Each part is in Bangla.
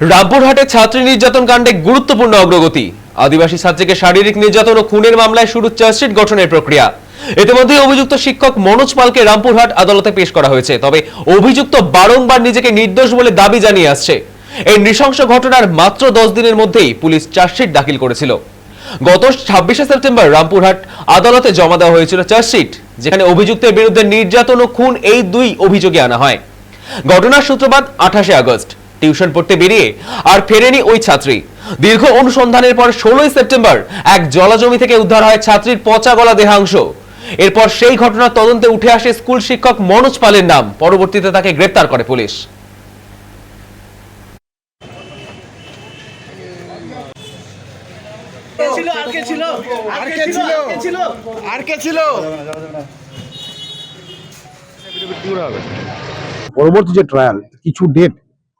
রামপুরহাটে ছাত্রী নির্যাতন কাণ্ডে গুরুত্বপূর্ণ অগ্রগতি। আদিবাসী ছাত্রীকে শারীরিক নির্যাতন ও খুনের মামলায় শুরু চার্জশিট গঠনের প্রক্রিয়া। ইতিমধ্যে অভিযুক্ত শিক্ষক মনোজ পালকে রামপুরহাট আদালতে পেশ করা হয়েছে, তবে অভিযুক্ত বারংবার নিজেকে নির্দোষ বলে দাবি জানিয়ে আসছে। এই নৃশংস ঘটনার মাত্র দশ দিনের মধ্যেই পুলিশ চার্জশিট দাখিল করেছিল। গত ছাব্বিশে সেপ্টেম্বর রামপুরহাট আদালতে জমা দেওয়া হয়েছিল চার্জশিট, যেখানে অভিযুক্তের বিরুদ্ধে নির্যাতন ও খুন এই দুই অভিযোগে আনা হয়। ঘটনার সূত্রপাত আঠাশে আগস্ট। টিউশন পড়তে বেরিয়ে আর ফেরেনি ওই ছাত্রী। দীর্ঘ অনুসন্ধানের পর ষোলোই সেপ্টেম্বর এক জলাজমি থেকে উদ্ধার হয় ছাত্রীর পচা গলা দেহাংশ। এরপর সেই ঘটনার তদন্তে উঠে আসে স্কুল শিক্ষক মনোজ পালের নাম। পরবর্তীতে তাকে গ্রেপ্তার করে পুলিশ। কে ছিল? আর কে ছিল? আর কে ছিল? আর কে ছিল? আর কে ছিল? পরবর্তী যে ট্রায়াল কিছু ডেট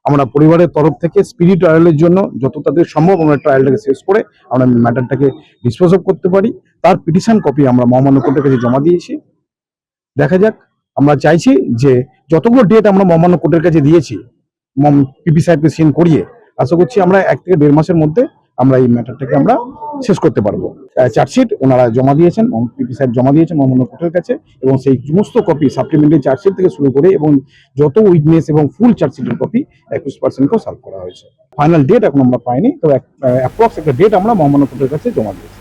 আমরা পরিবারের তরফ থেকে স্পিরিট ট্রায়ালের জন্য যত তাদের সম্ভব আমরা ট্রায়ালটাকে শেষ করে আমরা ম্যাটারটাকে ডিসপোজ অফ করতে পারি। তার পিটিশন কপি আমরা মহামান্য কোর্টের কাছে জমা দিয়েছি। দেখা যাক, আমরা চাইছি যে যতগুলো ডেট আমরা মহামান্য কোর্টের কাছে দিয়েছি পিপি সাহেবকে সিন করিয়ে, আশা করছি আমরা এক থেকে দেড় মাসের মধ্যে আমরা এই ম্যাটারটাকে আমরা শেষ করতে পারব। চার্জশিট ওনারা জমা দিয়েছেন পিপি সাহেব জমা দিয়েছেন মোহাম্মদ কোর্টের কাছে, এবং সেই সমস্ত কপি সাপ্লিমেন্টারি চার্জশিট থেকে শুরু করে এবং যত উইটনেস এবং ফুল চার্জশিটের কপি একুশ পার্সেন্টকেও সার্ভ করা হয়েছে। ফাইনাল ডেট এখন আমরা পাইনি তো অ্যাপ্রক্স একটা ডেট আমরা মোহাম্মদ কোর্টের কাছে জমা দিয়েছি।